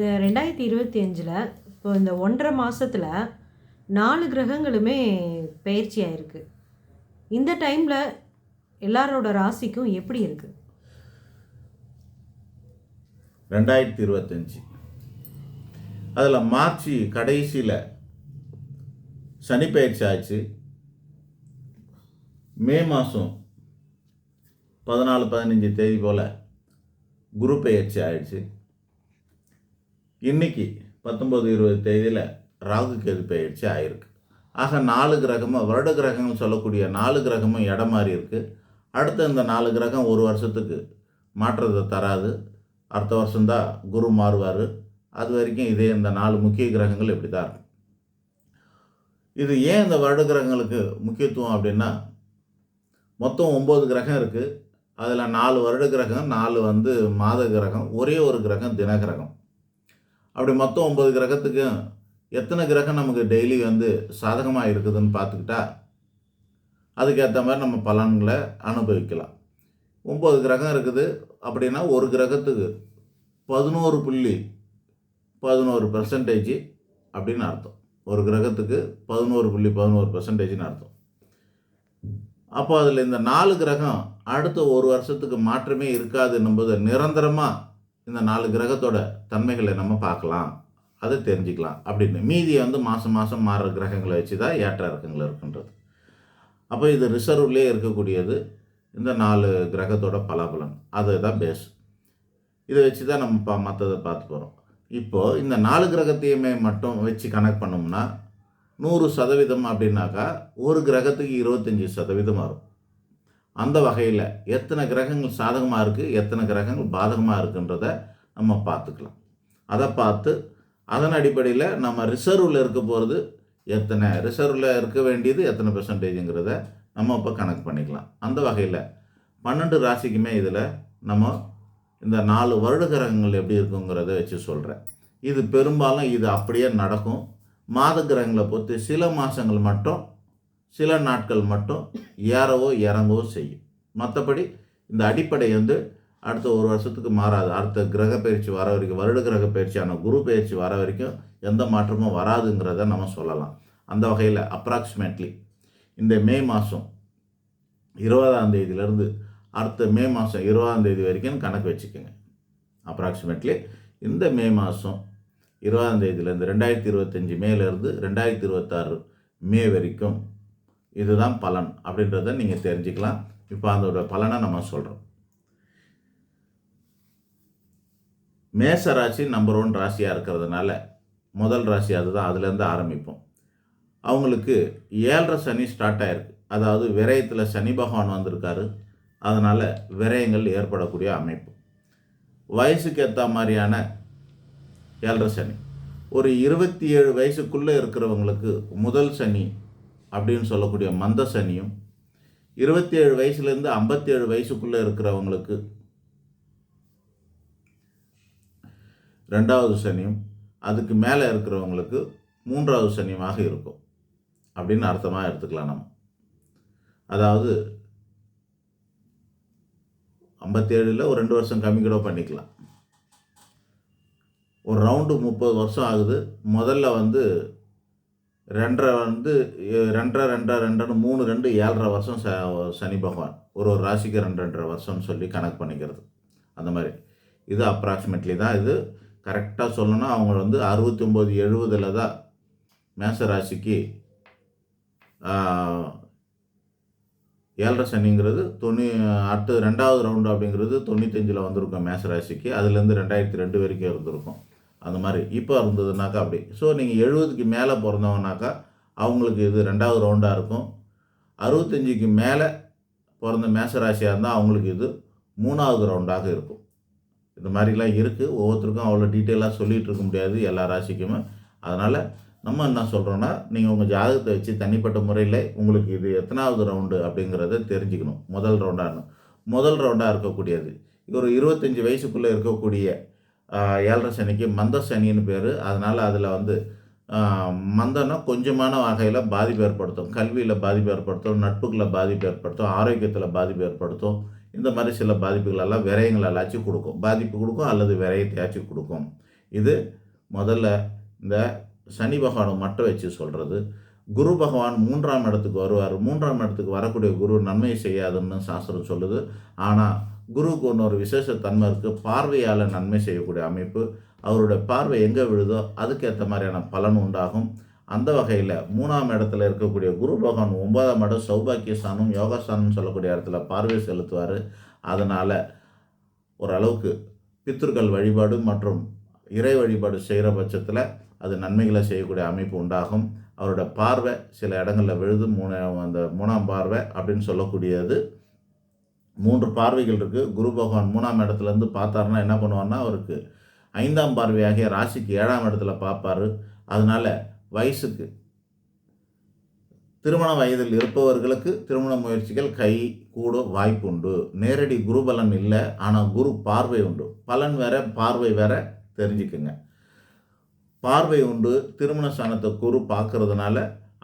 ரெண்டாயிரத்தி இருபத்தி அஞ்சில் இப்போ இந்த ஒன்றரை மாதத்தில் நாலு கிரகங்களுமே பயிற்சி ஆயிருக்கு. இந்த டைமில் எல்லாரோட ராசிக்கும் எப்படி இருக்குது ரெண்டாயிரத்தி இருபத்தஞ்சி. அதில் மார்ச் கடைசியில் சனி பயிற்சி ஆச்சு. மே மாதம் பதினாலு பதினஞ்சு தேதி போல் குரு பயிற்சி ஆயிடுச்சு. இன்னைக்கு பத்தொம்போது இருபது தேதியில் ராகு கேது பயிற்சி ஆயிருக்கு. ஆக நாலு கிரகமும் வருட கிரகம்னு சொல்லக்கூடிய நாலு கிரகமும் இடம் மாறி இருக்குது அடுத்த இந்த நாலு கிரகம் ஒரு வருஷத்துக்கு மாற்றத்தை தராது. அடுத்த வருஷம்தான் குரு மாறுவார். அது வரைக்கும் இதே இந்த நாலு முக்கிய கிரகங்கள் இப்படி தான் இருக்கும் இது ஏன் இந்த வருட கிரகங்களுக்கு முக்கியத்துவம் அப்படின்னா மொத்தம் ஒம்பது கிரகம் இருக்குது அதில் நாலு வருட கிரகம் நாலு வந்து மாத கிரகம் ஒரே ஒரு கிரகம் தின கிரகம். அப்படி மொத்தம் ஒம்பது கிரகத்துக்கும் எத்தனை கிரகம் நமக்கு டெய்லி வந்து சாதகமாக இருக்குதுன்னு பார்த்துக்கிட்டா அதுக்கேற்ற மாதிரி நம்ம பலன்களை அனுபவிக்கலாம். ஒம்பது கிரகம் இருக்குது அப்படின்னா ஒரு கிரகத்துக்கு பதினோரு புள்ளி பதினோரு பர்சன்டேஜ் அப்படின்னு அர்த்தம். ஒரு கிரகத்துக்கு பதினோரு புள்ளி பதினோரு பர்சன்டேஜ்னு அர்த்தம். அப்போ அதில் இந்த நாலு கிரகம் அடுத்த ஒரு வருஷத்துக்கு மாற்றமே இருக்காது என்பது நிரந்தரமாக இந்த நாலு கிரகத்தோட தன்மைகளை நம்ம பார்க்கலாம். அதை தெரிஞ்சுக்கலாம். அப்படின்னு. மீதியை வந்து மாதம் மாதம் மாறுற கிரகங்களை வச்சு தான் ஏற்ற இறக்கங்கள் இருக்குன்றது. அப்போ இது ரிசர்வ்லேயே இருக்கக்கூடியது இந்த நாலு கிரகத்தோட பலாபலன். அதுதான் பேஸ் இதை வச்சு தான் நம்ம பா மற்றதை பார்த்து போகிறோம் இப்போது இந்த நாலு கிரகத்தையுமே மட்டும் வச்சு கனெக்ட் பண்ணோம்னா நூறு சதவீதம் அப்படின்னாக்கா ஒரு கிரகத்துக்கு இருபத்தஞ்சி சதவீதம் வரும். அந்த வகையில் எத்தனை கிரகங்கள் சாதகமாக இருக்குது எத்தனை கிரகங்கள் பாதகமாக இருக்குன்றத நம்ம பார்த்துக்கலாம். அதை பார்த்து அதன் அடிப்படையில் நம்ம ரிசர்வில் இருக்க போகிறது எத்தனை? ரிசர்வில் இருக்க வேண்டியது எத்தனை பெர்சன்டேஜுங்கிறத நம்ம இப்போ கணக்கு பண்ணிக்கலாம். அந்த வகையில் பன்னெண்டு ராசிக்குமே இதில் நம்ம இந்த நாலு வருட கிரகங்கள் எப்படி இருக்குங்கிறத வச்சு சொல்கிறேன் இது பெரும்பாலும் இது அப்படியே நடக்கும். மாத கிரகங்களை பொறுத்து சில மாதங்கள் மட்டும் சில நாட்கள் மட்டும் ஏறவோ இறங்கவோ செய்யும். மற்றபடி இந்த அடிப்படை வந்து அடுத்த ஒரு வருஷத்துக்கு மாறாது. அடுத்த கிரக பயிற்சி வர வரைக்கும் வருட கிரக பயிற்சியான குரு பயிற்சி வர வரைக்கும் எந்த மாற்றமும் வராதுங்கிறத நம்ம சொல்லலாம். அந்த வகையில் அப்ராக்சிமேட்லி இந்த மே மாதம் இருபதாம் தேதியிலேருந்து அடுத்த மே மாதம் இருபதாம் தேதி வரைக்கும் கணக்கு வச்சுக்கோங்க. அப்ராக்சிமேட்லி இந்த மே மாதம் இருபதாம் தேதியிலேருந்து ரெண்டாயிரத்தி இருபத்தஞ்சி மேலேருந்து ரெண்டாயிரத்தி இருபத்தாறு மே வரைக்கும் இதுதான் பலன் அப்படின்றத நீங்கள் தெரிஞ்சுக்கலாம். இப்போ அதோட பலனை நம்ம சொல்கிறோம் மேச ராசி நம்பர் ஒன் ராசியாக இருக்கிறதுனால முதல் ராசி அதுதான் அதுலேருந்து ஆரம்பிப்போம். அவங்களுக்கு ஏழரை சனி ஸ்டார்ட் ஆயிருக்கு. அதாவது விரயத்தில் சனி பகவான் வந்திருக்காரு. அதனால் விரயங்கள் ஏற்படக்கூடிய அமைப்பு. வயசுக்கு ஏற்ற மாதிரியான ஏழரை சனி. ஒரு இருபத்தி ஏழு வயசுக்குள்ளே இருக்கிறவங்களுக்கு முதல் சனி அப்படின்னு சொல்லக்கூடிய மந்த சனியும் இருபத்தி ஏழு வயசுலேருந்து ஐம்பத்தேழு வயசுக்குள்ளே இருக்கிறவங்களுக்கு ரெண்டாவது சனியும் அதுக்கு மேலே இருக்கிறவங்களுக்கு மூன்றாவது சனியுமாக இருக்கும். அப்படின்னு அர்த்தமாக எடுத்துக்கலாம் நம்ம. அதாவது ஐம்பத்தேழில் ஒரு ரெண்டு வருஷம் கம்மி கூட பண்ணிக்கலாம். ஒரு ரவுண்டு முப்பது வருஷம் ஆகுது. முதல்ல வந்து ரெண்டரை வந்து ரெண்டரை ரெண்டரை ரெண்டுன்னு மூணு ரெண்டு ஏழரை வருஷம் ச சனி பகவான். ஒரு ஒரு ராசிக்கு ரெண்டு ரெண்டரை வருஷம்னு சொல்லி கணக்கு பண்ணிக்கிறது. அந்த மாதிரி. இது அப்ராக்சிமேட்லி தான். இது கரெக்டாக சொல்லணும்னா அவங்க வந்து அறுபத்தி ஒம்பது எழுபதில் தான் மேச ராசிக்கு ஏழரை சனிங்கிறது தொண்ணூ அடுத்து ரெண்டாவது ரவுண்டு அப்படிங்கிறது தொண்ணூத்தஞ்சில் வந்திருக்கும் மேச ராசிக்கு அதுலேருந்து ரெண்டாயிரத்தி ரெண்டு வரைக்கும் இருந்திருக்கும். அந்த மாதிரி. இப்போ இருந்ததுனாக்கா அப்படி. ஸோ நீங்கள் எழுபதுக்கு மேலே பிறந்தவங்கனாக்கா அவங்களுக்கு இது ரெண்டாவது ரவுண்டாக இருக்கும். அறுபத்தஞ்சிக்கு மேலே பிறந்த மேச ராசியாக இருந்தால் அவங்களுக்கு இது மூணாவது ரவுண்டாக இருக்கும். இந்த மாதிரிலாம் இருக்குது ஒவ்வொருத்தருக்கும் அவ்வளோ டீட்டெயிலாக சொல்லிகிட்டு இருக்க முடியாது எல்லா ராசிக்குமே. அதனால் நம்ம என்ன சொல்கிறோன்னா நீங்கள் உங்கள் ஜாதகத்தை வச்சு தனிப்பட்ட முறையில் உங்களுக்கு இது எத்தனாவது ரவுண்டு அப்படிங்கிறத தெரிஞ்சுக்கணும். முதல் ரவுண்டாகணும் முதல் ரவுண்டாக இருக்கக்கூடியது. ஒரு இருபத்தஞ்சி வயசுக்குள்ளே இருக்கக்கூடிய ஏழரை சனிக்கு மந்த சனின்னு பேர். அதனால் அதில் வந்து மந்தனம் கொஞ்சமான வகையில் பாதிப்பு ஏற்படுத்தும். கல்வியில் பாதிப்பு ஏற்படுத்தும் நட்புகளில் பாதிப்பு ஏற்படுத்தும் ஆரோக்கியத்தில் பாதிப்பு ஏற்படுத்தும். இந்த மாதிரி சில பாதிப்புகளெல்லாம் விரயங்களெல்லாச்சும் கொடுக்கும். பாதிப்பு கொடுக்கும் அல்லது விரயத்தையாச்சும் கொடுக்கும். இது முதல்ல இந்த சனி பகவானை மட்டும் வச்சு சொல்கிறது குரு பகவான் மூன்றாம் இடத்துக்கு வருவார். மூன்றாம் இடத்துக்கு வரக்கூடிய குரு நன்மை செய்யாதுன்னு சாஸ்திரம் சொல்லுது. ஆனால் குருவுக்கு ஒன்று ஒரு விசேஷ தன்மை இருக்குது பார்வையால் நன்மை செய்யக்கூடிய அமைப்பு. அவருடைய பார்வை எங்கே விழுதோ அதுக்கேற்ற மாதிரியான பலன் உண்டாகும். அந்த வகையில் மூணாம் இடத்துல இருக்கக்கூடிய குரு பகவான் ஒன்பதாம் இடம் சௌபாக்கிய ஸ்தானம் சொல்லக்கூடிய இடத்துல பார்வை செலுத்துவார். அதனால் ஓரளவுக்கு பித்திருக்கள் வழிபாடு மற்றும் இறை வழிபாடு செய்கிற பட்சத்தில் அது நன்மைகளை செய்யக்கூடிய அமைப்பு உண்டாகும். அவரோட பார்வை சில இடங்களில் விழுது மூணு அந்த மூணாம் பார்வை அப்படின்னு சொல்லக்கூடியது. மூன்று பார்வைகள் இருக்குது குரு பகவான் மூணாம் இடத்துலேருந்து பார்த்தாருன்னா என்ன பண்ணுவார்னா அவருக்கு ஐந்தாம் பார்வையாகிய ராசிக்கு ஏழாம் இடத்துல பார்ப்பார். அதனால் வயசுக்கு திருமண வயதில் இருப்பவர்களுக்கு திருமண முயற்சிகள் கை கூட வாய்ப்பு உண்டு. நேரடி குரு பலன் இல்லை ஆனால் குரு பார்வை உண்டு. பலன் வேற பார்வை வேற தெரிஞ்சுக்குங்க. பார்வை உண்டு. திருமண ஸ்தானத்தை குரு பார்க்கறதுனால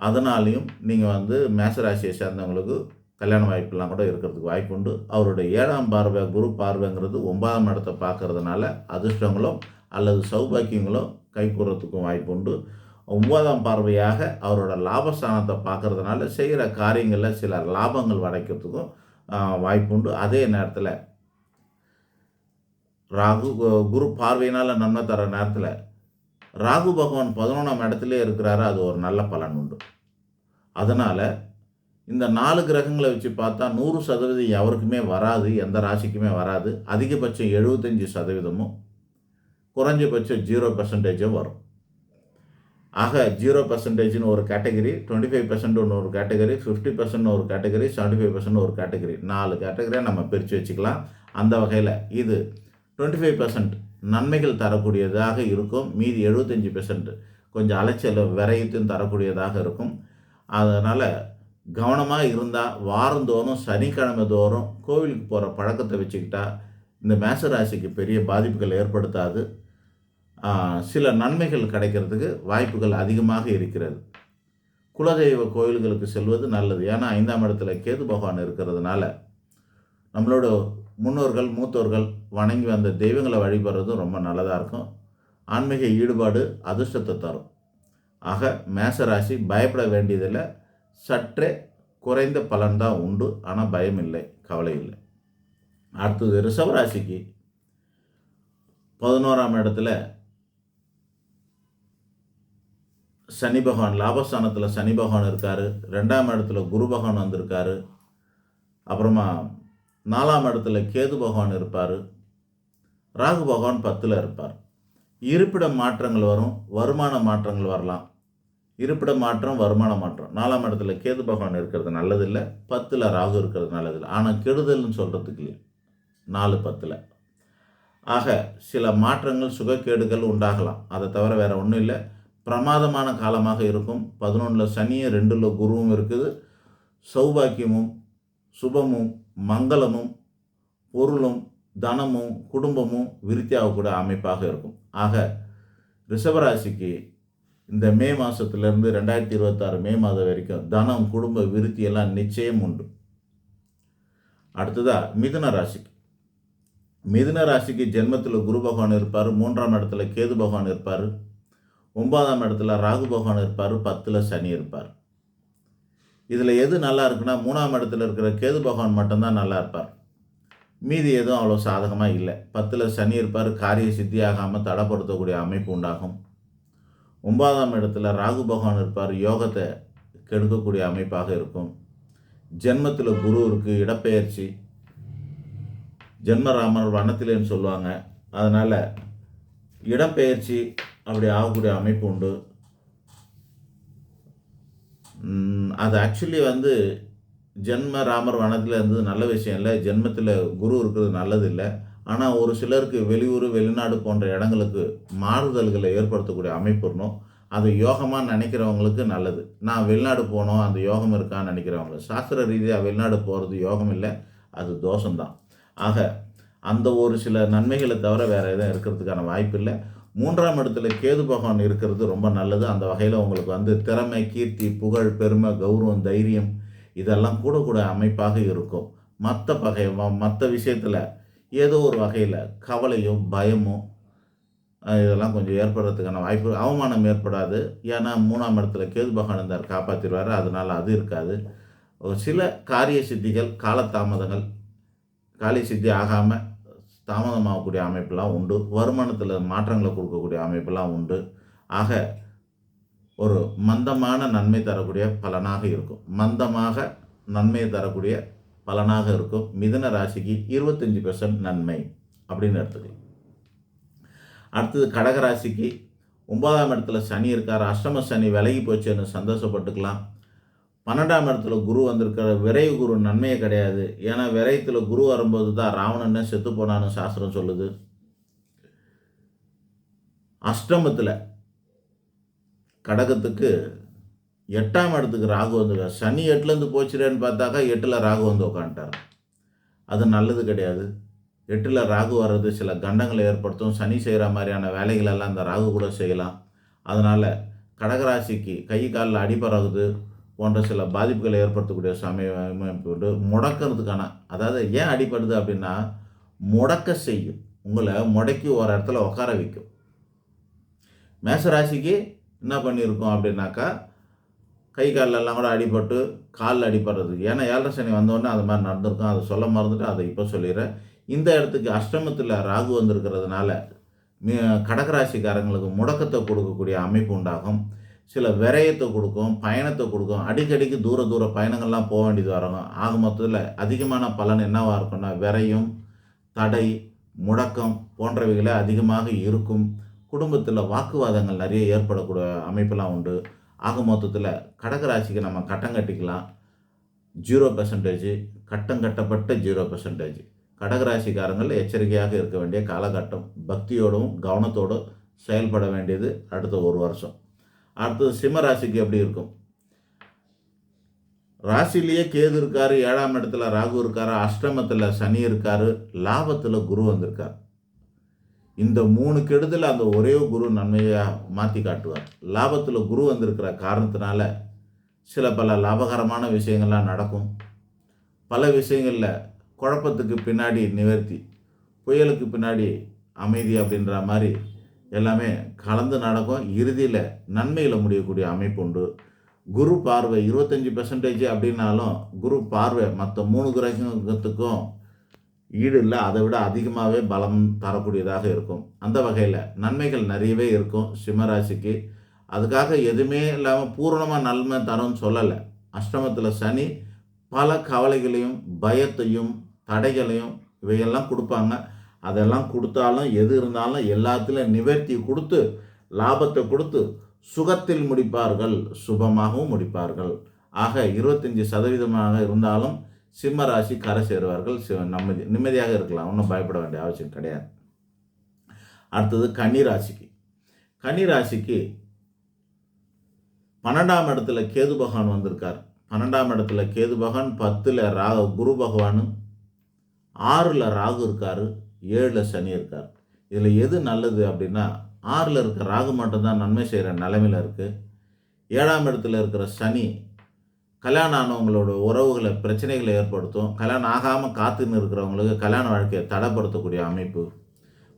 அதனாலையும் நீங்கள் வந்து மேசராசியை சேர்ந்தவங்களுக்கு கல்யாண வாய்ப்பெல்லாம் கூட இருக்கிறதுக்கு வாய்ப்பு உண்டு. அவருடைய ஏழாம் பார்வை குரு பார்வைங்கிறது ஒன்பதாம் இடத்தை பார்க்கறதுனால அதிர்ஷ்டங்களும் அல்லது சௌபாக்கியங்களும் கைகூறத்துக்கும் வாய்ப்பு உண்டு. ஒன்பதாம் பார்வையாக அவரோட லாபஸ்தானத்தை பார்க்கறதுனால செய்கிற காரியங்களில் சில லாபங்கள் வடைக்கிறதுக்கும் வாய்ப்பு உண்டு. அதே நேரத்தில் ராகு கு- குரு பார்வையினால் நன்மை தர நேரத்தில் ராகு பகவான் பதினொன்றாம் இடத்துலேயே இருக்கிறாரு. அது ஒரு நல்ல பலன் உண்டு. அதனால் இந்த நாலு கிரகங்களை வச்சு பார்த்தா நூறு சதவீதம் எவருக்குமே வராது எந்த ராசிக்குமே வராது. அதிகபட்சம் எழுபத்தஞ்சி சதவீதமும் குறைஞ்சபட்சம் ஜீரோ பர்சன்டேஜும் வரும். ஆக ஜீரோ பர்சன்டேஜ்னு ஒரு கேட்டகரி டுவெண்ட்டி ஃபைவ் பர்சன்ட் ஒன்று ஒரு கேட்டகரி ஃபிஃப்டி பர்சன்ட் ஒரு கேட்டகரி செவன்ட்டி ஃபைவ் பர்சன்ட் ஒரு கேட்டகரி நாலு கேட்டகரியாக நம்ம பிரித்து வச்சுக்கலாம். அந்த வகையில் இது டுவெண்ட்டி ஃபைவ் பர்சன்ட் நன்மைகள் தரக்கூடியதாக இருக்கும். மீதி எழுபத்தஞ்சி பெர்சன்ட் கொஞ்சம் அலைச்சல் விரயத்தையும் தரக்கூடியதாக இருக்கும். அதனால் கவனமாக இருந்தால் வாரந்தோறும் சனிக்கிழமை தோறும் கோவிலுக்கு போகிற பழக்கத்தை வச்சுக்கிட்டா இந்த மேசராசிக்கு பெரிய பாதிப்புகள் ஏற்படுத்தாது. சில நன்மைகள் கிடைக்கிறதுக்கு வாய்ப்புகள் அதிகமாக இருக்கிறது. குலதெய்வ கோயில்களுக்கு செல்வது நல்லது. ஏன்னா ஐந்தாம் இடத்துல கேது பகவான் இருக்கிறதுனால நம்மளோட முன்னோர்கள் மூத்தோர்கள் வணங்கி வந்த தெய்வங்களை வழிபடுறதும் ரொம்ப நல்லதாக இருக்கும். ஆன்மீக ஈடுபாடு அதிர்ஷ்டத்தை தரும். ஆக மேசராசி பயப்பட வேண்டியதில்லை. சற்றே குறைந்த பலன்தான் உண்டு. ஆனால் பயம் இல்லை கவலை இல்லை அடுத்தது ரிஷபராசிக்கு பதினோராம் இடத்துல சனி பகவான் லாபஸ்தானத்தில் சனி பகவான் இருக்கார். ரெண்டாம் இடத்துல குரு பகவான் வந்திருக்காரு. அப்புறமா நாலாம் இடத்துல கேது பகவான் இருப்பார். ராகு பகவான் பத்தில் இருப்பார். இருப்பிட மாற்றங்கள் வரும் வருமான மாற்றங்கள் வரலாம். இருப்பிட மாற்றம் வருமான மாற்றம். நாலாம் இடத்துல கேது பகவான் இருக்கிறது நல்லதில்லை பத்தில் ராகு இருக்கிறது நல்லதில்லை. ஆனால் கெடுதல்னு சொல்கிறதுக்கு இல்லை நாலு பத்தில். ஆக சில மாற்றங்கள் சுகக்கேடுகள் உண்டாகலாம். அதை தவிர வேறு ஒன்றும் இல்லை. பிரமாதமான காலமாக இருக்கும். பதினொன்றில் சனியும் ரெண்டில் குருவும் இருக்குது. சௌபாக்கியமும் சுபமும் மங்களமும் பொருளும் தனமும் குடும்பமும் விருத்தியாகக்கூடிய அமைப்பாக இருக்கும். ஆக ரிஷபராசிக்கு இந்த மே மாதத்துலேருந்து ரெண்டாயிரத்தி இருபத்தாறு மே மாதம் வரைக்கும் தனம் குடும்ப விருத்தி எல்லாம் நிச்சயம் உண்டு. அடுத்ததாக மிதுன ராசிக்கு. மிதுன ராசிக்கு ஜென்மத்தில் குரு பகவான் இருப்பார் மூன்றாம் இடத்துல கேது பகவான் இருப்பார் ஒன்பதாம் இடத்துல ராகு பகவான் இருப்பார் பத்தில் சனி இருப்பார். இதில் எது நல்லா இருக்குன்னா மூணாம் இடத்துல இருக்கிற கேது பகவான் மட்டும்தான் நல்லா இருப்பார். மீதி எதுவும் அவ்வளோ சாதகமாக இல்லை. பத்தில் சனி இருப்பார் காரிய சித்தியாகாமல் தடைப்படுத்தக்கூடிய அமைப்பு உண்டாகும். ஒன்பதாம் இடத்துல ராகு பகவான் இருப்பார் யோகத்தை கெடுக்கக்கூடிய அமைப்பாக இருக்கும். ஜென்மத்தில் குரு இருக்குது இடப்பெயர்ச்சி. ஜென்மராமர் வனத்திலேன்னு சொல்லுவாங்க. அதனால் இடப்பெயர்ச்சி அப்படி ஆகக்கூடிய அமைப்பு உண்டு. அது ஆக்சுவலி வந்து ஜென்ம ராமர் வனத்தில் இருந்தது நல்ல விஷயம் இல்லை. ஜென்மத்தில் குரு இருக்கிறது நல்லது இல்லை. ஆனால் ஒரு சிலருக்கு வெளியூர் வெளிநாடு போன்ற இடங்களுக்கு மாறுதல்களை ஏற்படுத்தக்கூடிய அமைப்பு இருக்கணும் அது யோகமாக நினைக்கிறவங்களுக்கு நல்லது. நான் வெளிநாடு போனோம் அந்த யோகம் இருக்கான்னு நினைக்கிறவங்க. சாஸ்திர ரீதியாக வெளிநாடு போகிறது யோகம் இல்லை அது தோஷம்தான். ஆக அந்த ஒரு சில நன்மைகளை தவிர வேறு எதுவும் இருக்கிறதுக்கான வாய்ப்பு இல்லை. மூன்றாம் இடத்துல கேது பகவான் இருக்கிறது ரொம்ப நல்லது. அந்த வகையில் உங்களுக்கு வந்து திறமை கீர்த்தி புகழ் பெருமை கௌரவம் தைரியம் இதெல்லாம் கூட கூட அமைப்பாக இருக்கும். மற்ற பகை மற்ற விஷயத்தில் ஏதோ ஒரு வகையில் கவலையும் பயமும் இதெல்லாம் கொஞ்சம் ஏற்படுறதுக்கான வாய்ப்பு அவமானம் ஏற்படாது. ஏன்னா மூணாம் இடத்துல கேது பகவான் இருந்தார் காப்பாற்றிடுவார் அதனால் அது இருக்காது. ஒரு சில காரிய சித்திகள் காலதாமதங்கள் காலி சித்தி ஆகாமல் தாமதமாகக்கூடிய அமைப்பெல்லாம் உண்டு. வருமானத்தில் மாற்றங்களை கொடுக்கக்கூடிய அமைப்பெல்லாம் உண்டு. ஆக ஒரு மந்தமான நன்மை தரக்கூடிய பலனாக இருக்கும். மந்தமாக நன்மையை தரக்கூடிய பலனாக இருக்கும். மிதன ராசிக்கு இருபத்தஞ்சி பெர்சன்ட் நன்மை அப்படின்னு எடுத்துக்கலாம். அடுத்தது கடக ராசிக்கு ஒன்பதாம் இடத்துல சனி இருக்கார். அஷ்டம சனி விலகி போச்சுன்னு சந்தோஷப்பட்டுக்கலாம். பன்னெண்டாம் இடத்துல குரு வந்திருக்கிற விரைவு குரு நன்மையே கிடையாது. ஏன்னா விரயத்தில் குரு வரும்போது தான் ராவணனே செத்து போனான்னு சாஸ்திரம் சொல்லுது. அஷ்டமத்தில் கடகத்துக்கு எட்டாம் இடத்துக்கு ராகு வந்துருக்கார் சனி எட்டுலேருந்து போச்சுடேன்னு பார்த்தாக்கா எட்டில் ராகு வந்து உக்காந்துட்டார். அது நல்லது கிடையாது. எட்டில் ராகு வர்றது சில கண்டங்களை ஏற்படுத்தும். சனி செய்கிற மாதிரியான வேலைகளெல்லாம் அந்த ராகு கூட செய்யலாம். அதனால் கடகராசிக்கு கை காலில் அடிபறகுது போன்ற சில பாதிப்புகளை ஏற்படுத்தக்கூடிய சமயம் உண்டு. முடக்கிறதுக்கான அதாவது ஏன் அடிபடுது அப்படின்னா முடக்க செய்யும். உங்களை முடக்கி ஒரு இடத்துல உட்கார வைக்கும். மேசராசிக்கு என்ன பண்ணியிருக்கோம் அப்படின்னாக்கா கை காலெல்லாம் கூட அடிபட்டு காலில் அடிபடுறதுக்கு. ஏன்னா ஏழரை சனி வந்தோடனே அது மாதிரி நடந்திருக்கும். அதை சொல்ல மறந்துட்டு அதை இப்போ சொல்லிடுறேன். இந்த இடத்துக்கு அஷ்டமத்தில் ராகு வந்திருக்கிறதுனால மீ கடகராசிக்காரங்களுக்கு முடக்கத்தை கொடுக்கக்கூடிய அமைப்பு உண்டாகும். சில விரயத்தை கொடுக்கும் பயணத்தை கொடுக்கும். அடிக்கடிக்கு தூர தூர பயணங்கள்லாம் போக வேண்டியது வரணும் ஆக மொத்தத்தில் அதிகமான பலன் என்னவாக இருக்கும்னா விரையும் தடை முடக்கம் போன்றவைகளே அதிகமாக இருக்கும். குடும்பத்தில் வாக்குவாதங்கள் நிறைய ஏற்படக்கூடிய அமைப்பெல்லாம் உண்டு. ஆக மொத்தத்தில் கடகராசிக்கு நம்ம கட்டம் கட்டிக்கலாம். ஜீரோ பெர்சன்டேஜ் கட்டம் கட்டப்பட்ட ஜீரோ பெர்சன்டேஜ் கடகராசிக்காரங்கள் எச்சரிக்கையாக இருக்க வேண்டிய காலகட்டம். பக்தியோடும் கவனத்தோடும் செயல்பட வேண்டியது அடுத்த ஒரு வருஷம். அடுத்தது சிம்ம ராசிக்கு எப்படி இருக்கும்? ராசிலேயே கேது இருக்கார் ஏழாம் இடத்துல ராகு இருக்கார் அஷ்டமத்தில் சனி இருக்கார் லாபத்தில் குரு வந்திருக்கார். இந்த மூணு கெடுதல் அந்த ஒரே குரு நன்மையாக மாற்றி காட்டுவார். லாபத்தில் குரு வந்திருக்கிற காரணத்தினால சில பல லாபகரமான விஷயங்கள்லாம் நடக்கும். பல விஷயங்களில் குழப்பத்துக்கு பின்னாடி நிவர்த்தி புயலுக்கு பின்னாடி அமைதி அப்படின்ற மாதிரி எல்லாமே கலந்து நடக்கும். இறுதியில் நன்மையில் முடியக்கூடிய அமைப்பு உண்டு. குரு பார்வை இருபத்தஞ்சி பெர்சன்டேஜ் அப்படின்னாலும் குரு பார்வை மற்ற மூணு கிரகத்துக்கும் ஈடு இல்லை அதை விட அதிகமாகவே பலம் தரக்கூடியதாக இருக்கும். அந்த வகையில் நன்மைகள் நிறையவே இருக்கும் சிம்மராசிக்கு. அதுக்காக எதுவுமே இல்லாமல் பூரணமாக நன்மை தரும்னு சொல்லலை. அஷ்டமத்தில் சனி பல கவலைகளையும் பயத்தையும் தடைகளையும் இவையெல்லாம் கொடுப்பாங்க. அதெல்லாம் கொடுத்தாலும் எது இருந்தாலும் எல்லாத்துலேயும் நிவர்த்தி கொடுத்து லாபத்தை கொடுத்து சுகத்தில் முடிப்பார்கள் சுபமாகவும் முடிப்பார்கள். ஆக இருபத்தஞ்சி சதவீதமாக இருந்தாலும் சிம்ம ராசி கரை சேருவார்கள் சி- நிம்மதி நிம்மதியாக இருக்கலாம் ஒன்றும் பயப்பட வேண்டிய அவசியம் கிடையாது. அடுத்தது கன்னி ராசிக்கு. கன்னி ராசிக்கு பன்னெண்டாம் இடத்துல கேது பகவான் வந்திருக்கார். பன்னெண்டாம் இடத்துல கேது பகவான் பத்தில் ரா குரு பகவானும் ஆறில் ராகு இருக்கார் ஏழில் சனி இருக்கார். இதில் எது நல்லது அப்படின்னா ஆறில் இருக்க ராகு மட்டும்தான் நன்மை செய்கிற நிலமையில் இருக்குது ஏழாம் இடத்துல இருக்கிற சனி கல்யாணம் ஆனவங்களோட உறவுகளை பிரச்சனைகளை ஏற்படுத்தும். கல்யாணம் ஆகாமல் காத்துன்னு இருக்கிறவங்களுக்கு கல்யாண வாழ்க்கையை தடைப்படுத்தக்கூடிய அமைப்பு.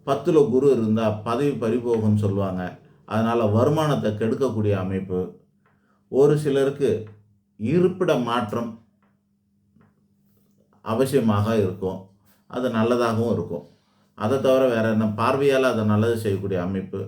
பத்தில் குரு இருந்தால் பதவி பறிபோகும்னு சொல்லுவாங்க. அதனால் வருமானத்தை கெடுக்கக்கூடிய அமைப்பு. ஒரு சிலருக்கு இருப்பிட மாற்றம் அவசியமாக இருக்கும். அது நல்லதாகவும் இருக்கும். அதை தவிர வேறு என்ன? பார்வையால் அதை நல்லது செய்யக்கூடிய அமைப்பு.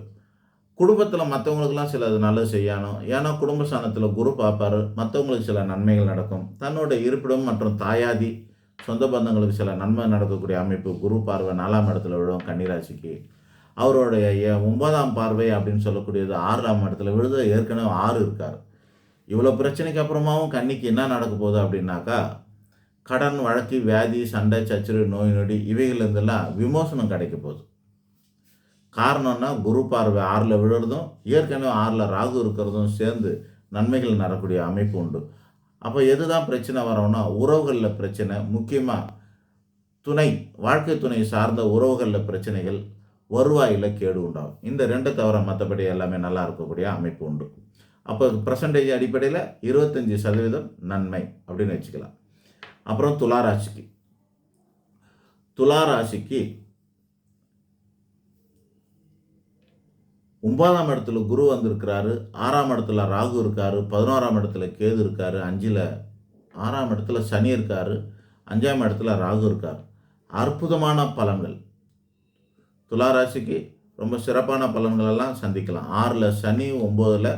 குடும்பத்தில் மற்றவங்களுக்கெல்லாம் சில அது நல்லது செய்யணும். ஏன்னா குடும்ப ஸ்தானத்தில் குரு பார்ப்பாரு. மற்றவங்களுக்கு சில நன்மைகள் நடக்கும். தன்னோட இருப்பிடம் மற்றும் தாயாதி சொந்த பந்தங்களுக்கு சில நன்மை நடக்கக்கூடிய அமைப்பு குரு பார்வை நாலாம் இடத்துல விழும் கன்னிராசிக்கு. அவருடைய ஏ- ஒன்பதாம் பார்வை அப்படின்னு சொல்லக்கூடியது ஆறாம் இடத்துல விழுது. ஏற்கனவே ஆறு இருக்கார். இவ்வளோ பிரச்சனைக்கு அப்புறமாவும் கன்னிக்கு என்ன நடக்க போகுது அப்படின்னாக்கா கடன் வழக்கு வியாதி சண்டை சச்சரவு நோய் நொடி இவைகள்லேருந்தெல்லாம் விமோசனம் கிடைக்க போகுது. காரணம்னா குரு பார்வை ஆறில் விழுறதும் ஏற்கனவே ஆறில் ராகு இருக்கிறதும் சேர்ந்து நன்மைகள் நடக்கூடிய அமைப்பு உண்டு. அப்போ எது தான் பிரச்சனை வரோன்னா உறவுகளில் பிரச்சனை முக்கியமாக துணை வாழ்க்கை துணை சார்ந்த உறவுகளில் பிரச்சனைகள் வருவாயில் கேடு உண்டாகும். இந்த ரெண்டு தவிர மற்றபடி எல்லாமே நல்லா இருக்கக்கூடிய அமைப்பு உண்டு. அப்போ பர்சன்டேஜ் அடிப்படையில் இருபத்தஞ்சி சதவீதம் நன்மை அப்படின்னு வச்சுக்கலாம். அப்புறம் துளாராசிக்கு. துளாராசிக்கு ஒன்பதாம் இடத்துல குரு வந்திருக்கிறாரு ஆறாம் இடத்துல ராகு இருக்காரு பதினோராம் இடத்துல கேது இருக்காரு அஞ்சில் ஆறாம் இடத்துல சனி இருக்காரு அஞ்சாம் இடத்துல ராகு இருக்கார். அற்புதமான பலன்கள். துளாராசிக்கு ரொம்ப சிறப்பான பலன்களெல்லாம் சந்திக்கலாம். ஆறில் சனி ஒம்போதில்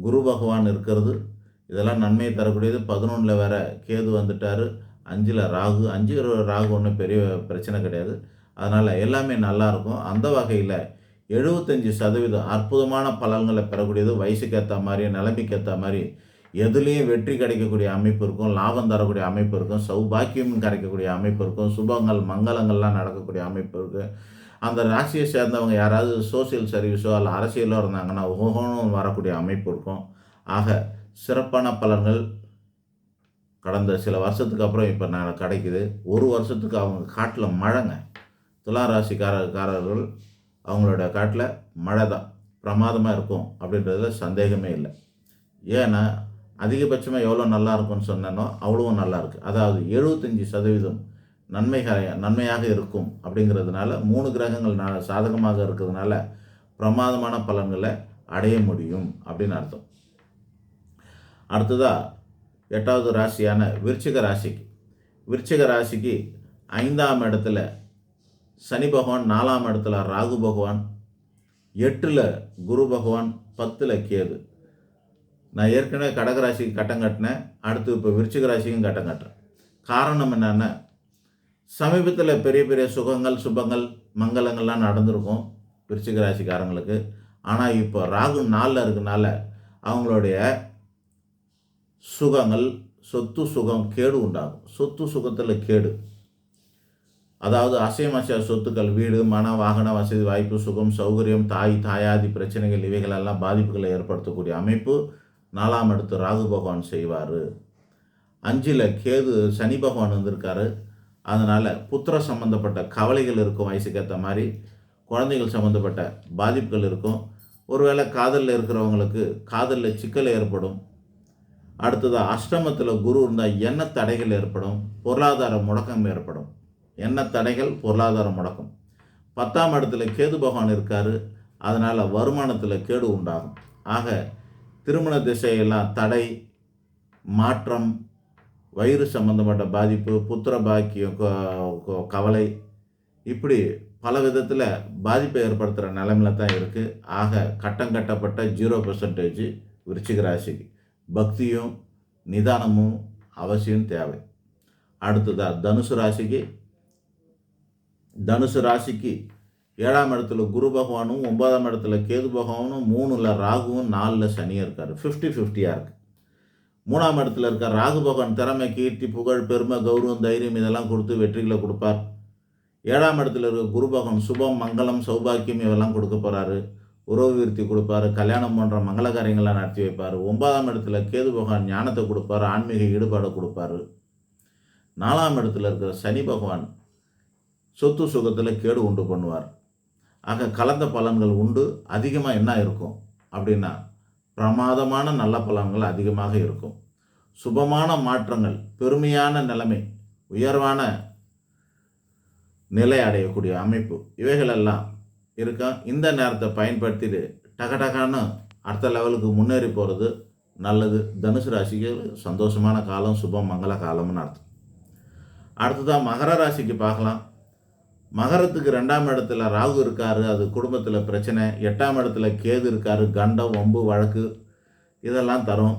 குரு பகவான் இருக்கிறது. இதெல்லாம் நன்மையை தரக்கூடியது. பதினொன்றில் வேற கேது வந்துட்டார் அஞ்சில் ராகு. அஞ்சு ராகு ஒன்றும் பெரிய பிரச்சனை கிடையாது. அதனால் எல்லாமே நல்லா இருக்கும். அந்த வகையில் எழுபத்தஞ்சி சதவீதம் அற்புதமான பலன்களை பெறக்கூடியது வயசுக்கு ஏற்ற மாதிரி நிலைமைக்கு ஏற்ற மாதிரி எதுலேயும் வெற்றி கிடைக்கக்கூடிய அமைப்பு இருக்கும் லாபம் தரக்கூடிய அமைப்பு இருக்கும் சௌபாக்கியம் கிடைக்கக்கூடிய அமைப்பு இருக்கும் சுபங்கள் மங்களங்கள்லாம் நடக்கக்கூடிய அமைப்பு இருக்குது அந்த ராசியை சேர்ந்தவங்க யாராவது சோசியல் சர்வீஸோ அல்ல அரசியலோ இருந்தாங்கன்னா ஓஹோன்னு வரக்கூடிய அமைப்பு இருக்கும். ஆக சிறப்பான பலன்கள் கடந்த சில வருஷத்துக்கு அப்புறம் இப்போ நான் கிடைக்குது. ஒரு வருஷத்துக்கு அவங்க காட்டில் மழைங்க. துலா ராசிக்காரக்காரர்கள் அவங்களோட காட்டில் மழை தான் பிரமாதமாக இருக்கும் அப்படின்றதுல சந்தேகமே இல்லை. ஏன்னா அதிகபட்சமாக எவ்வளோ நல்லா இருக்கும்னு சொன்னேனோ நல்லாயிருக்கு நல்லா இருக்குது அதாவது எழுபத்தஞ்சி சதவீதம் நன்மைக நன்மையாக இருக்கும் அப்படிங்கிறதுனால மூணு கிரகங்கள் ந சாதகமாக இருக்கிறதுனால பிரமாதமான பலன்களை அடைய முடியும் அப்படின்னு அர்த்தம். அடுத்ததாக எட்டாவது ராசியான விருச்சிக ராசிக்கு. விருச்சிக ராசிக்கு ஐந்தாம் இடத்துல சனி பகவான் நாலாம் இடத்துல ராகு பகவான் எட்டில் குரு பகவான் பத்தில் கேது. நான் ஏற்கனவே கடகராசிக்கு கட்டம் கட்டினேன். அடுத்து இப்போ விருச்சிக ராசிக்கும் கட்டம் கட்டுறேன். காரணம் என்னென்னா சமீபத்தில் பெரிய பெரிய சுகங்கள் சுபங்கள் மங்களங்கள்லாம் நடந்திருக்கும் விருச்சிக ராசிக்காரங்களுக்கு. ஆனால் இப்போ ராகு நாளில் இருக்கனால அவங்களுடைய சுகங்கள் சொத்து சுகம் கேடு உண்டாகும். சொத்து சுகத்தில் கேடு. அதாவது அசையமசைய சொத்துக்கள் வீடு மன வாகன வசதி வாய்ப்பு சுகம் சௌகரியம் தாய் தாயாதி பிரச்சனைகள் இவைகளெல்லாம் பாதிப்புகளை ஏற்படுத்தக்கூடிய அமைப்பு நாலாம் இடத்து ராகு பகவான் செய்வார். அஞ்சில் கேது சனி பகவான் வந்திருக்காரு. அதனால் புத்திர சம்மந்தப்பட்ட கவலைகள் இருக்கும் வயசுக்கு ஏற்ற மாதிரி. குழந்தைகள் சம்மந்தப்பட்ட பாதிப்புகள் இருக்கும். ஒருவேளை காதலில் இருக்கிறவங்களுக்கு காதலில் சிக்கல் ஏற்படும். அடுத்ததாக அஷ்டமத்தில் குரு இருந்தால் என்ன தடைகள் ஏற்படும். பொருளாதார முடக்கம் ஏற்படும். எண்ண தடைகள் பொருளாதார முடக்கம். பத்தாம் இடத்துல கேது பகவான் இருக்கார் அதனால் வருமானத்தில் கேடு உண்டாகும். ஆக திருமண திசையெல்லாம் தடை மாற்றம் வயிறு சம்பந்தப்பட்ட பாதிப்பு புத்திர பாக்கியம் கவலை இப்படி பல விதத்தில் பாதிப்பை ஏற்படுத்துகிற நிலைமையில தான் இருக்குது ஆக கட்டம் கட்டப்பட்ட ஜீரோ பர்சன்டேஜ் விருச்சிக ராசிக்கு. பக்தியும் நிதானமும் அவசியம் தேவை. அடுத்ததாக தனுசு ராசிக்கு தனுசு ராசிக்கு ஏழாம் இடத்துல குரு பகவானும் ஒன்பதாம் இடத்துல கேது பகவானும் மூணில் ராகுவும் நாலில் சனியும் இருக்கார். ஃபிஃப்டி ஃபிஃப்டியாக இருக்குது மூணாம் இடத்துல இருக்க ராகு பகவான் திறமை கீர்த்தி புகழ் பெருமை கௌரவம் தைரியம் இதெல்லாம் கொடுத்து வெற்றிகளை கொடுப்பார். ஏழாம் இடத்துல இருக்க குரு பகவான் சுபம் மங்களம் சௌபாக்கியம் இதெல்லாம் கொடுக்க போகிறாரு உறவு விருத்தி கொடுப்பாரு கல்யாணம் போன்ற மங்கள காரியங்கள்லாம் நடத்தி வைப்பார். ஒன்பதாம் இடத்துல கேது பகவான் ஞானத்தை கொடுப்பாரு ஆன்மீக ஈடுபாடு கொடுப்பாரு. நாலாம் இடத்துல இருக்கிற சனி பகவான் சொத்து சுகத்தில் கேடு உண்டு பண்ணுவார். ஆக கலந்த பலன்கள் உண்டு. அதிகமாக என்ன இருக்கும்? அப்படின்னா பிரமாதமான நல்ல பலன்கள் அதிகமாக இருக்கும். சுபமான மாற்றங்கள் பெருமையான நிலைமை உயர்வான நிலை அடையக்கூடிய அமைப்பு இவைகளெல்லாம் இருக்கா இந்த நேரத்தை பயன்படுத்திட்டு டக அடுத்த லெவலுக்கு முன்னேறி போகிறது நல்லது. தனுசு ராசிக்கு சந்தோஷமான காலம் சுபம் மங்கள காலம்னு அர்த்தம். அடுத்ததாக மகர ராசிக்கு பார்க்கலாம். மகரத்துக்கு ரெண்டாம் இடத்துல ராகு இருக்காரு அது குடும்பத்தில் பிரச்சனை. எட்டாம் இடத்துல கேது இருக்காரு கண்டம் வம்பு வழக்கு இதெல்லாம் தரும்.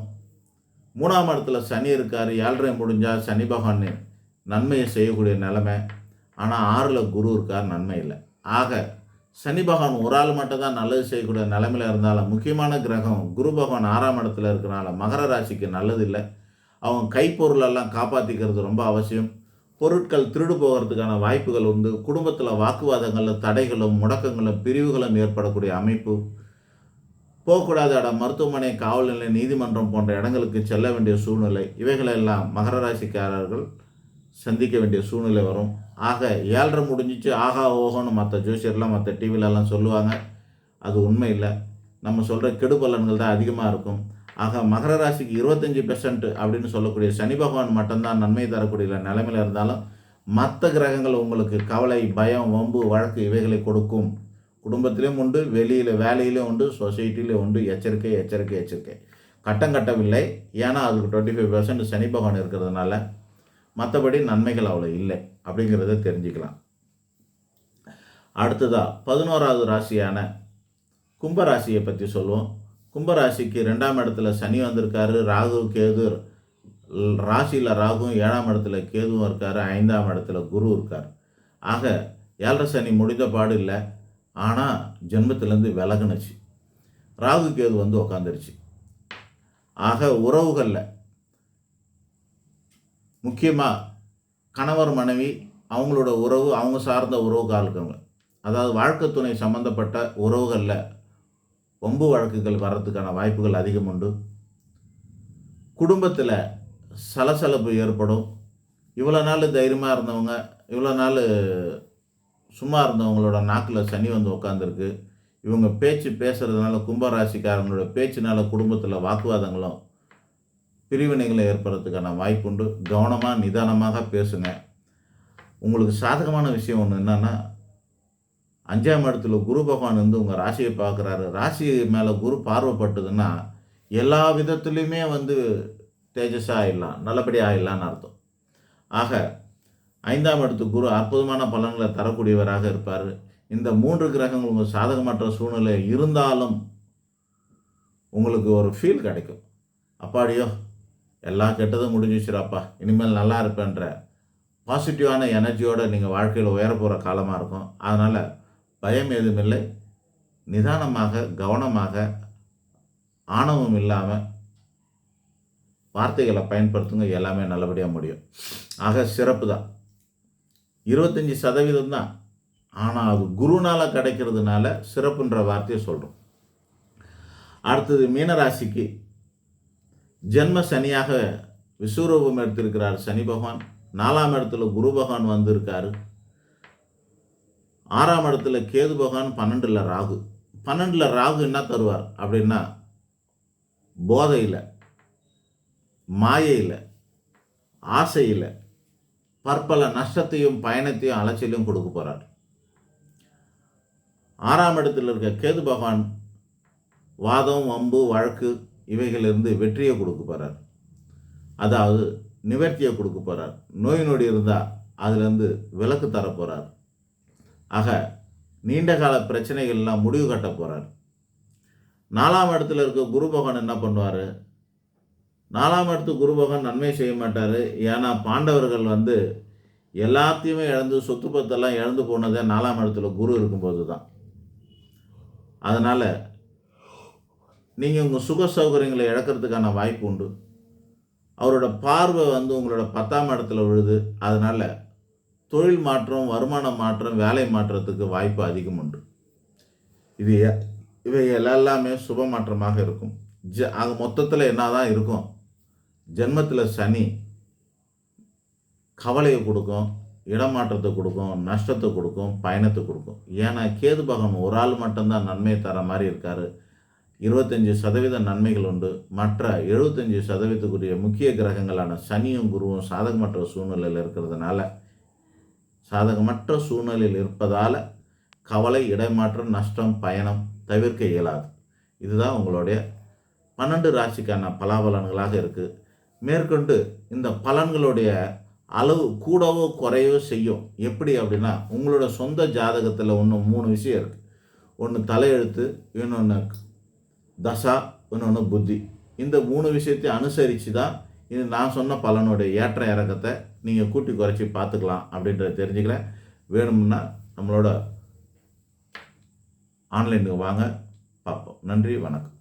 மூணாம் இடத்துல சனி இருக்காரு ஏழரை முடிஞ்சால் சனி பகவான் நன்மையை செய்யக்கூடிய நிலைமை. ஆனால் ஆறில் குரு இருக்கார் நன்மை இல்லை. ஆக சனி பகவான் ஒரு ஆள் மட்டும் தான் நல்லது செய்யக்கூடிய நிலமையில இருந்தாலும் முக்கியமான கிரகம் குரு பகவான் ஆறாம் இடத்துல இருக்கிறனால மகர ராசிக்கு நல்லது இல்லை அவங்க கைப்பொருளெல்லாம் காப்பாற்றிக்கிறது ரொம்ப அவசியம். பொருட்கள் திருடு போகிறதுக்கான வாய்ப்புகள் உண்டு. குடும்பத்தில் வாக்குவாதங்களில் தடைகளும் முடக்கங்களும் பிரிவுகளும் ஏற்படக்கூடிய அமைப்பு. போகக்கூடாத இடம் மருத்துவமனை காவல் நிலையம் நீதிமன்றம் போன்ற இடங்களுக்கு செல்ல வேண்டிய சூழ்நிலை. இவைகளெல்லாம் மகர ராசிக்காரர்கள் சந்திக்க வேண்டிய சூழ்நிலை வரும். ஆக ஏழரை முடிஞ்சிச்சு ஆகா ஓகோன்னு மற்ற ஜோசியர்லாம் மற்ற டிவிலெல்லாம் சொல்லுவாங்க. அது உண்மை இல்லை. நம்ம சொல்கிற கெடு பலன்கள் தான் அதிகமாக இருக்கும். ஆக மகர ராசிக்கு இருபத்தஞ்சி பெர்சன்ட் அப்படின்னு சொல்லக்கூடிய சனி பகவான் மட்டும்தான் நன்மை தரக்கூடிய நிலைமையில் இருந்தாலும் மற்ற கிரகங்கள் உங்களுக்கு கவலை பயம் வம்பு வழக்கு இவைகளை கொடுக்கும். குடும்பத்திலையும் உண்டு வெளியில் வேலையிலையும் உண்டு சொசைட்டிலையும் உண்டு. எச்சரிக்கை எச்சரிக்கை எச்சரிக்கை. கட்டம் கட்டவில்லை. ஏன்னா அதுக்கு டுவெண்ட்டி ஃபைவ் பர்சன்ட் சனி பகவான் இருக்கிறதுனால மற்றபடி நன்மைகள் அவ்வளோ இல்லை அப்படிங்கிறத தெரிஞ்சுக்கலாம். அடுத்ததாக பதினோராவது ராசியான கும்பராசியை பற்றி சொல்லுவோம். கும்பராசிக்கு ரெண்டாம் இடத்துல சனி வந்திருக்காரு ராகு கேது ராசியில் ராகுவும் ஏழாம் இடத்துல கேதுவும் இருக்கார் ஐந்தாம் இடத்துல குரு இருக்கார். ஆக ஏழரை சனி முடிந்த பாடு இல்லை. ஆனால் ஜென்மத்திலேருந்து விலகுனுச்சு. ராகு கேது வந்து உக்காந்துருச்சு. ஆக உறவுகளில் முக்கியமாக கணவர் மனைவி அவங்களோட உறவு அவங்க சார்ந்த உறவுக்காரர்கள் அதாவது வாழ்க்கை துணை சம்மந்தப்பட்ட உறவுகளில் வம்பு வழக்குகள் வர்றதுக்கான வாய்ப்புகள் அதிகம் உண்டு. குடும்பத்தில் சலசலப்பு ஏற்படும். இவ்வளோ நாள் தைரியமாக இருந்தவங்க இவ்வளோ நாள் சும்மா இருந்தவங்களோட நாக்கில் சனி வந்து உட்காந்துருக்கு இவங்க பேச்சு பேசுகிறதுனால கும்பராசிக்காரங்களோட பேச்சுனால குடும்பத்தில் வாக்குவாதங்களும் பிரிவினைகளை ஏற்படுறதுக்கான வாய்ப்புண்டு. கவனமாக நிதானமாக பேசுங்க. உங்களுக்கு சாதகமான விஷயம் ஒன்று என்னென்னா அஞ்சாம் இடத்துல குரு பகவான் வந்து உங்கள் ராசியை பார்க்குறாரு. ராசி மேலே குரு பார்வைப்பட்டதுன்னா எல்லா விதத்துலேயுமே வந்து தேஜஸாக ஆகிடலாம் நல்லபடியாக ஆகிடலான்னு அர்த்தம். ஆக ஐந்தாம் இடத்து குரு அற்புதமான பலன்களை தரக்கூடியவராக இருப்பார். இந்த மூன்று கிரகங்கள் உங்கள் சாதகமற்ற சூழ்நிலை இருந்தாலும் உங்களுக்கு ஒரு ஃபீல் கிடைக்கும். அப்பாடியோ எல்லா கெட்டதும் முடிஞ்சிச்சுராப்பா இனிமேல் நல்லா இருப்பேன்ற பாசிட்டிவான எனர்ஜியோடு நீங்கள் வாழ்க்கையில் உயர போகிற காலமாக இருக்கும். அதனால் பயம் ஏதுமில்லை. நிதானமாக கவனமாக ஆணவம் இல்லாமல் வார்த்தைகளை பயன்படுத்துங்க எல்லாமே நல்லபடியாக முடியும். ஆக சிறப்பு தான். இருபத்தஞ்சி சதவீதம் தான். ஆனால் அது குருனால் கிடைக்கிறதுனால சிறப்புன்ற வார்த்தையை சொல்கிறோம் அடுத்தது மீனராசிக்கு ஜென்ம சனியாக விஸ்வரூபம் எடுத்திருக்கிறார் சனி பகவான். நாலாம் இடத்துல குரு பகவான் வந்திருக்காரு. ஆறாம் இடத்துல கேது பகவான் பன்னெண்டில் ராகு. பன்னெண்டில் ராகு என்ன தருவார் அப்படின்னா போதையில் மாயையில் ஆசையில் பற்பல நஷ்டத்தையும் பயணத்தையும் அலைச்சலையும் கொடுக்க போகிறார் ஆறாம் இடத்தில் இருக்க கேது பகவான் வாதம் வம்பு வழக்கு இவைகளிலிருந்து வெற்றியை கொடுக்க போகிறார் அதாவது நிவர்த்தியை கொடுக்க போகிறார் நோய் நொடி இருந்தால் அதுலேருந்து விலக்கு தரப்போகிறார் ஆக நீண்ட கால பிரச்சனைகள்லாம் முடிவு கட்ட போகிறார் நாலாம் இடத்துல இருக்க குரு பகவான் என்ன பண்ணுவார்? நாலாம் இடத்து குரு பகவான் நன்மை செய்ய மாட்டார். ஏன்னா பாண்டவர்கள் வந்து எல்லாத்தையுமே இழந்து சொத்து பத்தெல்லாம் இழந்து போனதே நாலாம் இடத்துல குரு இருக்கும்போது தான் அதனால் நீங்கள் உங்கள் சுக சௌகரியங்களை இழக்கிறதுக்கான வாய்ப்பு உண்டு. அவரோட பார்வை வந்து உங்களோட பத்தாம் இடத்துல விழுது. அதனால் தொழில் மாற்றம் வருமான மாற்றம் வேலை மாற்றத்துக்கு வாய்ப்பு அதிகம் உண்டு. இது இவை எல்லாமே சுப மாற்றமாக இருக்கும். ஜ அது மொத்தத்தில் என்ன தான் இருக்கும்? ஜென்மத்தில் சனி கவலையை கொடுக்கும் இடமாற்றத்தை கொடுக்கும் நஷ்டத்தை கொடுக்கும் பயணத்தை கொடுக்கும். ஏன்னா கேது பகவான் ஒரு ஆள் மட்டும்தான் நன்மையை தர மாதிரி இருக்கார். இருபத்தஞ்சி சதவீத நன்மைகள் உண்டு. மற்ற எழுபத்தஞ்சி சதவீதத்துக்குரிய முக்கிய கிரகங்களான சனியும் குருவும் சாதகமற்ற சூழ்நிலையில் இருக்கிறதுனால சாதகமற்ற சூழ்நிலையில் இருப்பதால் கவலை இடமாற்றம் நஷ்டம் பயணம் தவிர்க்க இயலாது. இதுதான் உங்களுடைய பன்னெண்டு ராசிக்கான பலாபலன்களாக இருக்குது மேற்கொண்டு இந்த பலன்களுடைய அளவு கூடவோ குறையவோ செய்யும். எப்படி அப்படின்னா உங்களோட சொந்த ஜாதகத்தில் ஒன்று மூணு விஷயம் இருக்குது ஒன்று தலையெழுத்து இன்னொன்று தசா இன்னொன்று புத்தி. இந்த மூணு விஷயத்தை அனுசரித்து தான் இது நான் சொன்ன பலனுடைய ஏற்ற இறக்கத்தை நீங்கள் கூட்டி குறைச்சி பார்த்துக்கலாம் அப்படின்றத தெரிஞ்சுக்கிறேன் வேணும்னா நம்மளோட ஆன்லைனுக்கு வாங்க. பார்ப்போம். நன்றி வணக்கம்.